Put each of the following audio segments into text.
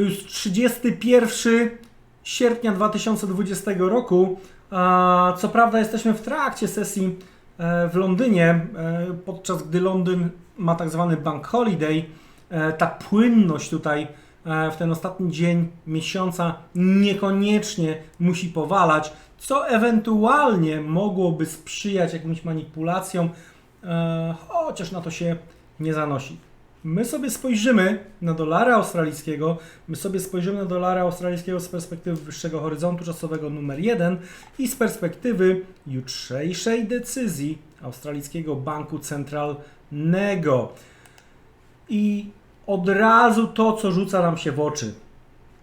To już 31 sierpnia 2020 roku. Co prawda jesteśmy w trakcie sesji e, w Londynie, e, podczas gdy Londyn ma tak zwany bank holiday. E, Ta płynność tutaj w ten ostatni dzień miesiąca niekoniecznie musi powalać, co ewentualnie mogłoby sprzyjać jakimś manipulacjom, chociaż na to się nie zanosi. My sobie spojrzymy na dolara australijskiego, my sobie spojrzymy na dolara australijskiego z perspektywy wyższego horyzontu czasowego numer 1 i z perspektywy jutrzejszej decyzji australijskiego banku centralnego. I od razu to, co rzuca nam się w oczy.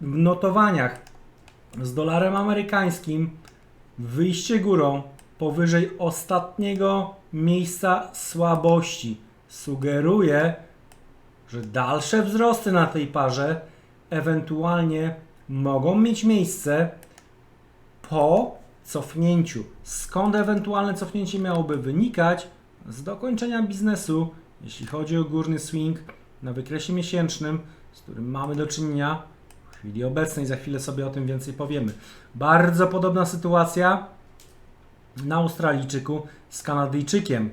W notowaniach z dolarem amerykańskim wyjście górą powyżej ostatniego miejsca słabości sugeruje, że dalsze wzrosty na tej parze ewentualnie mogą mieć miejsce po cofnięciu. Skąd ewentualne cofnięcie miałoby wynikać? Z dokończenia biznesu, jeśli chodzi o górny swing na wykresie miesięcznym, z którym mamy do czynienia w chwili obecnej. Za chwilę sobie o tym więcej powiemy. Bardzo podobna sytuacja na Australijczyku z Kanadyjczykiem.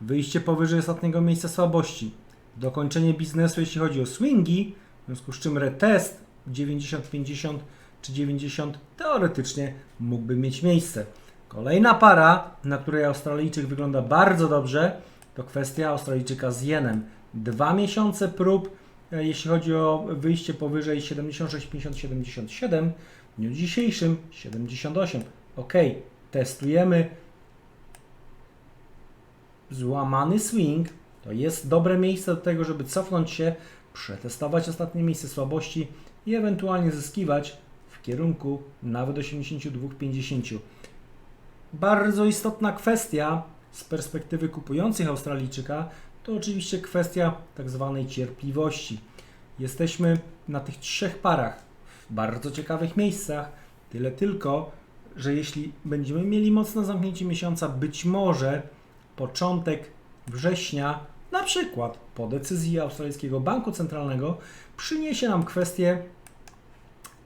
Wyjście powyżej ostatniego miejsca słabości. Dokończenie biznesu, jeśli chodzi o swingi, w związku z czym retest 90-50 czy 90 teoretycznie mógłby mieć miejsce. Kolejna para, na której Australijczyk wygląda bardzo dobrze, to kwestia Australijczyka z jenem. Dwa miesiące prób, e, jeśli chodzi o wyjście powyżej 76, 50, 77, w dniu dzisiejszym 78. Ok, testujemy złamany swing to jest dobre miejsce do tego, żeby cofnąć się, przetestować ostatnie miejsce słabości i ewentualnie zyskiwać w kierunku nawet 82,50. Bardzo istotna kwestia z perspektywy kupujących Australijczyka to oczywiście kwestia tak zwanej cierpliwości. Jesteśmy na tych trzech parach w bardzo ciekawych miejscach, tyle tylko, że jeśli będziemy mieli mocne zamknięcie miesiąca, być może początek września, na przykład po decyzji Australijskiego Banku Centralnego, przyniesie nam kwestie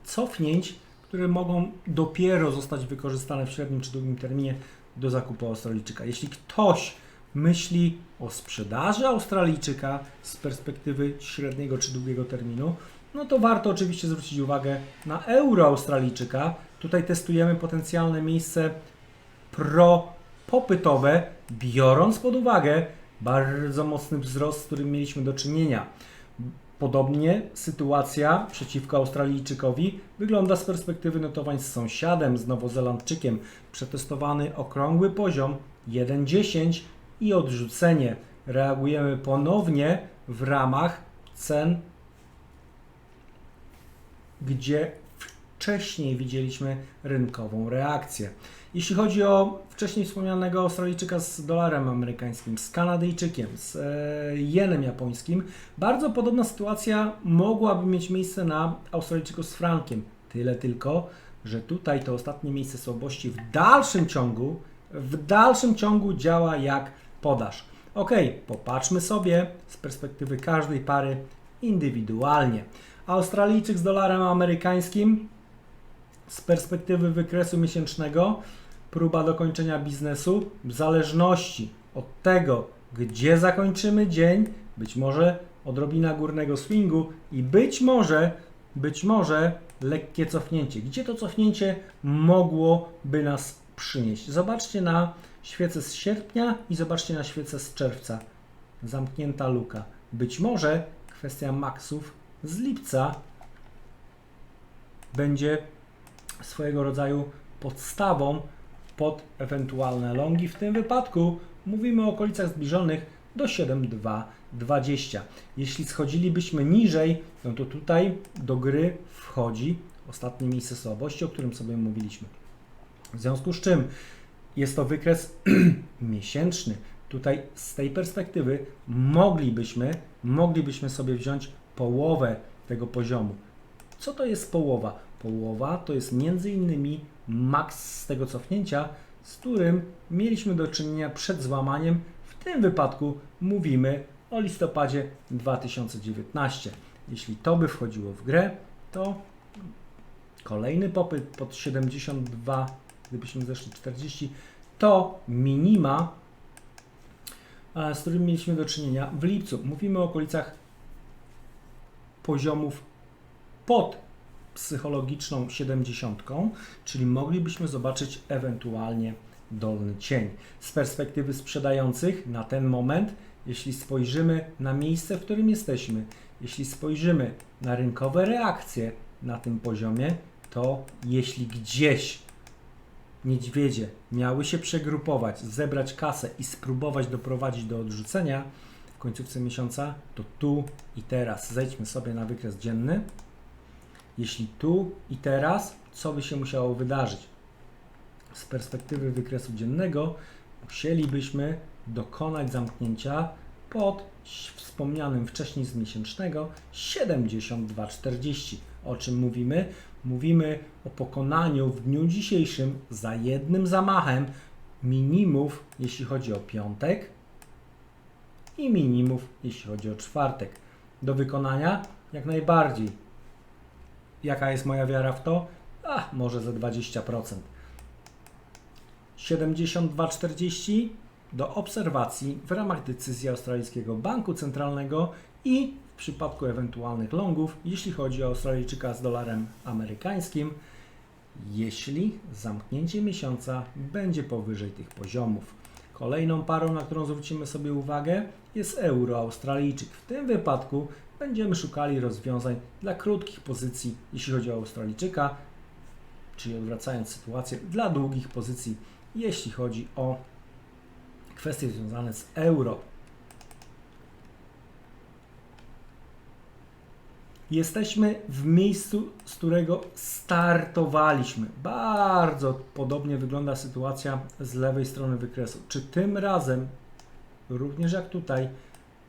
cofnięć, które mogą dopiero zostać wykorzystane w średnim czy długim terminie do zakupu Australijczyka. Jeśli ktoś myśli o sprzedaży Australijczyka z perspektywy średniego czy długiego terminu, no to warto oczywiście zwrócić uwagę na euro Australijczyka. Tutaj testujemy potencjalne miejsce pro-popytowe, biorąc pod uwagę bardzo mocny wzrost, z którym mieliśmy do czynienia. Podobnie sytuacja przeciwko Australijczykowi wygląda z perspektywy notowań z sąsiadem, z Nowozelandczykiem. Przetestowany okrągły poziom 1,10 i odrzucenie. Reagujemy ponownie w ramach cen, gdzie wcześniej widzieliśmy rynkową reakcję. Jeśli chodzi o wcześniej wspomnianego Australijczyka z dolarem amerykańskim, z Kanadyjczykiem, z e, jenem japońskim, bardzo podobna sytuacja mogłaby mieć miejsce na Australijczyku z frankiem. Tyle tylko, że tutaj to ostatnie miejsce słabości w dalszym ciągu, w dalszym ciągu działa jak podaż. Ok, popatrzmy sobie z perspektywy każdej pary indywidualnie. Australijczyk z dolarem amerykańskim z perspektywy wykresu miesięcznego próba dokończenia biznesu w zależności od tego, gdzie zakończymy dzień, być może odrobina górnego swingu i być może, być może lekkie cofnięcie. Gdzie to cofnięcie mogłoby nas przynieść? Zobaczcie na świecę z sierpnia i zobaczcie na świecę z czerwca. Zamknięta luka. Być może kwestia maksów z lipca będzie swojego rodzaju podstawą pod ewentualne longi. W tym wypadku mówimy o okolicach zbliżonych do 7,220. Jeśli schodzilibyśmy niżej, no to tutaj do gry wchodzi ostatnie miejsce słabości, o którym sobie mówiliśmy. W związku z czym jest to wykres miesięczny. Tutaj z tej perspektywy moglibyśmy, moglibyśmy sobie wziąć połowę tego poziomu. Co to jest połowa? Połowa to jest między innymi maks z tego cofnięcia, z którym mieliśmy do czynienia przed złamaniem. W tym wypadku mówimy o listopadzie 2019. Jeśli to by wchodziło w grę, to kolejny popyt pod 72, gdybyśmy zeszli 40, to minima, e, z którymi mieliśmy do czynienia w lipcu. Mówimy o okolicach poziomów pod psychologiczną 70, czyli moglibyśmy zobaczyć ewentualnie dolny cień. Z perspektywy sprzedających na ten moment, jeśli spojrzymy na miejsce, w którym jesteśmy, jeśli spojrzymy na rynkowe reakcje na tym poziomie, to jeśli gdzieś niedźwiedzie miały się przegrupować, zebrać kasę i spróbować doprowadzić do odrzucenia w końcówce miesiąca, to tu i teraz zejdźmy sobie na wykres dzienny. Jeśli tu i teraz, co by się musiało wydarzyć? Z perspektywy wykresu dziennego musielibyśmy dokonać zamknięcia pod wspomnianym wcześniej z miesięcznego 72,40. O czym mówimy? Mówimy o pokonaniu w dniu dzisiejszym za jednym zamachem minimów, jeśli chodzi o piątek i minimów, jeśli chodzi o czwartek. Do wykonania jak najbardziej. Jaka jest moja wiara w to? A, może ze 20%. 72,40 do obserwacji w ramach decyzji Australijskiego Banku Centralnego i w przypadku ewentualnych longów, jeśli chodzi o Australijczyka z dolarem amerykańskim, jeśli zamknięcie miesiąca będzie powyżej tych poziomów. Kolejną parą, na którą zwrócimy sobie uwagę, jest euro-australijczyk. W tym wypadku będziemy szukali rozwiązań dla krótkich pozycji, jeśli chodzi o Australijczyka, czyli odwracając sytuację, dla długich pozycji, jeśli chodzi o kwestie związane z euro. Jesteśmy w miejscu, z którego startowaliśmy. Bardzo podobnie wygląda sytuacja z lewej strony wykresu. Czy tym razem, również jak tutaj,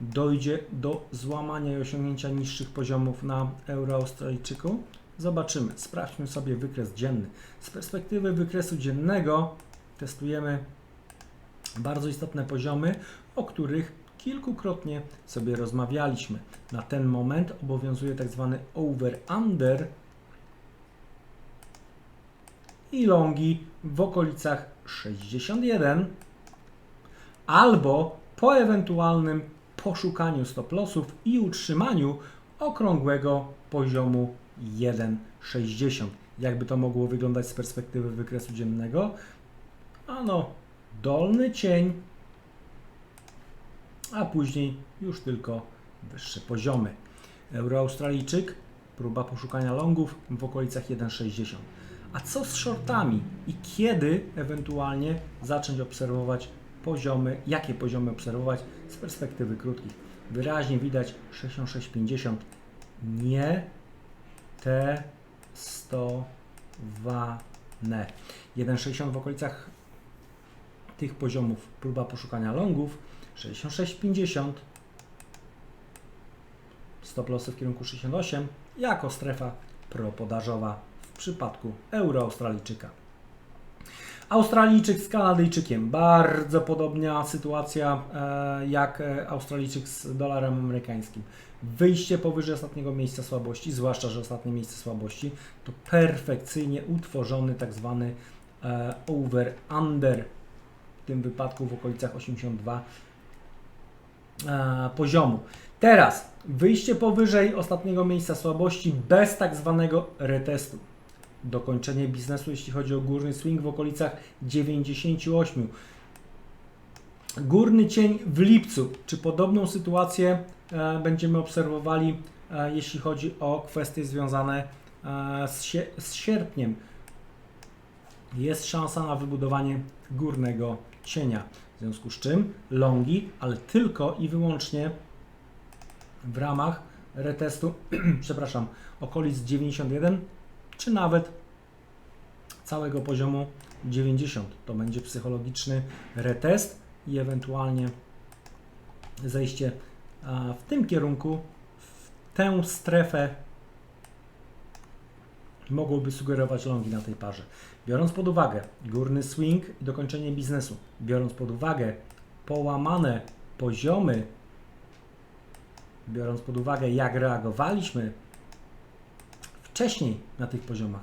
dojdzie do złamania i osiągnięcia niższych poziomów na euro Australijczyku? Zobaczymy. Sprawdźmy sobie wykres dzienny. Z perspektywy wykresu dziennego testujemy bardzo istotne poziomy, o których kilkukrotnie sobie rozmawialiśmy. Na ten moment obowiązuje tak zwany over-under i longi w okolicach 61 albo po ewentualnym poszukaniu stop lossów i utrzymaniu okrągłego poziomu 1,60. Jakby to mogło wyglądać z perspektywy wykresu dziennego? Ano, dolny cień, a później już tylko wyższe poziomy. Euro-Australijczyk, próba poszukania longów w okolicach 1,60. A co z shortami i kiedy ewentualnie zacząć obserwować poziomy, jakie poziomy obserwować z perspektywy krótkich? Wyraźnie widać 66,50 nie testowane. 1,60 w okolicach tych poziomów próba poszukania longów 66,50 stop lossy w kierunku 68 jako strefa propodażowa w przypadku euro-australijczyka. Australijczyk z Kanadyjczykiem. Bardzo podobna sytuacja e, jak e, Australijczyk z dolarem amerykańskim. Wyjście powyżej ostatniego miejsca słabości, zwłaszcza, że ostatnie miejsce słabości to perfekcyjnie utworzony tak zwany e, over-under w tym wypadku w okolicach 82 e, poziomu. Teraz wyjście powyżej ostatniego miejsca słabości bez tak zwanego retestu. Dokończenie biznesu, jeśli chodzi o górny swing w okolicach 98. Górny cień w lipcu. Czy podobną sytuację e, będziemy obserwowali, e, jeśli chodzi o kwestie związane e, z sierpniem? Jest szansa na wybudowanie górnego cienia. W związku z czym longi, ale tylko i wyłącznie w ramach retestu, przepraszam, okolic 91, czy nawet całego poziomu 90. To będzie psychologiczny retest i ewentualnie zejście w tym kierunku, w tę strefę mogłoby sugerować longi na tej parze. Biorąc pod uwagę górny swing i dokończenie biznesu, biorąc pod uwagę połamane poziomy, biorąc pod uwagę jak reagowaliśmy wcześniej na tych poziomach,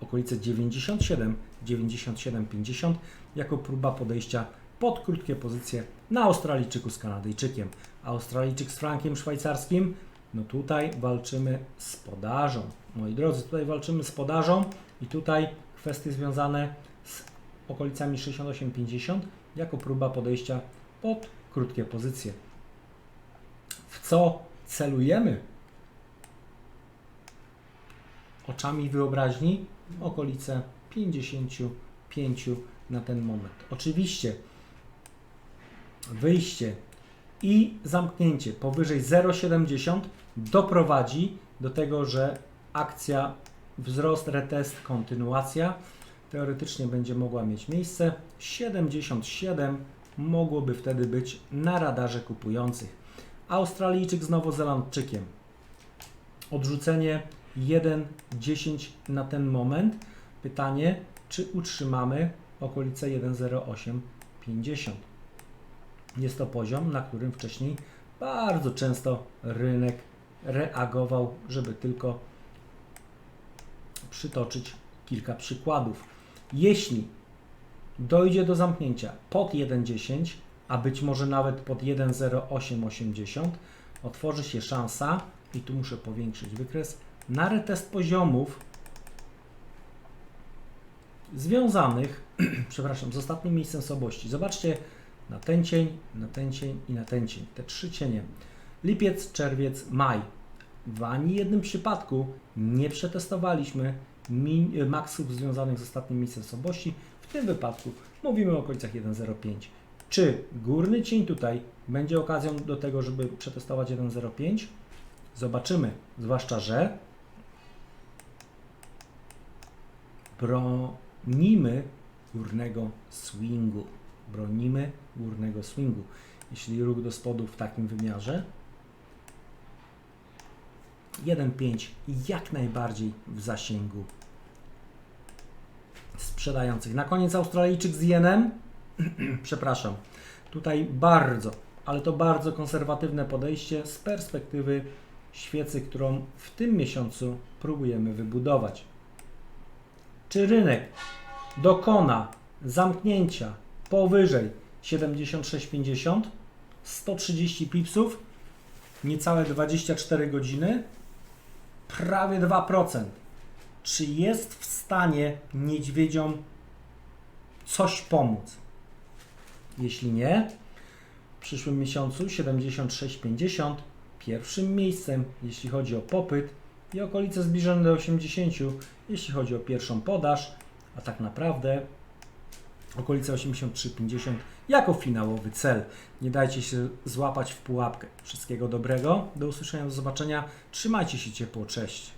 okolice 97, 97, 50, jako próba podejścia pod krótkie pozycje na Australijczyku z Kanadyjczykiem. Australijczyk z frankiem szwajcarskim, no tutaj walczymy z podażą. Moi drodzy, tutaj walczymy z podażą i tutaj kwestie związane z okolicami 68-50 jako próba podejścia pod krótkie pozycje. W co celujemy? Oczami wyobraźni okolice 55 na ten moment. Oczywiście wyjście i zamknięcie powyżej 0,70 doprowadzi do tego, że akcja wzrost, retest, kontynuacja teoretycznie będzie mogła mieć miejsce. 77 mogłoby wtedy być na radarze kupujących. Australijczyk z Nowozelandczykiem. Odrzucenie 1,10 na ten moment. Pytanie, czy utrzymamy okolice 1,0850. Jest to poziom, na którym wcześniej bardzo często rynek reagował, żeby tylko przytoczyć kilka przykładów. Jeśli dojdzie do zamknięcia pod 1,10, a być może nawet pod 1,0880, otworzy się szansa, i tu muszę powiększyć wykres, na retest poziomów związanych, przepraszam, z ostatnim miejscem słabości. Zobaczcie na ten cień, na ten cień i na ten cień. Te trzy cienie. Lipiec, czerwiec, maj. W ani jednym przypadku nie przetestowaliśmy min, maksów związanych z ostatnim miejscem słabości. W tym wypadku mówimy o okolicach 1,05. Czy górny cień tutaj będzie okazją do tego, żeby przetestować 1,05? Zobaczymy. Zwłaszcza, że bronimy górnego swingu. Bronimy górnego swingu. Jeśli ruch do spodu w takim wymiarze, 1,5 jak najbardziej w zasięgu sprzedających. Na koniec Australijczyk z jenem. Przepraszam. Tutaj bardzo, ale to bardzo konserwatywne podejście z perspektywy świecy, którą w tym miesiącu próbujemy wybudować. Czy rynek dokona zamknięcia powyżej 76,50, 130 pipsów, niecałe 24 godziny, prawie 2%. Czy jest w stanie niedźwiedziom coś pomóc? Jeśli nie, w przyszłym miesiącu 76,50 pierwszym miejscem, jeśli chodzi o popyt i okolice zbliżone do 80, jeśli chodzi o pierwszą podaż, a tak naprawdę okolice 83,50 jako finałowy cel. Nie dajcie się złapać w pułapkę. Wszystkiego dobrego, do usłyszenia, do zobaczenia. Trzymajcie się ciepło, cześć.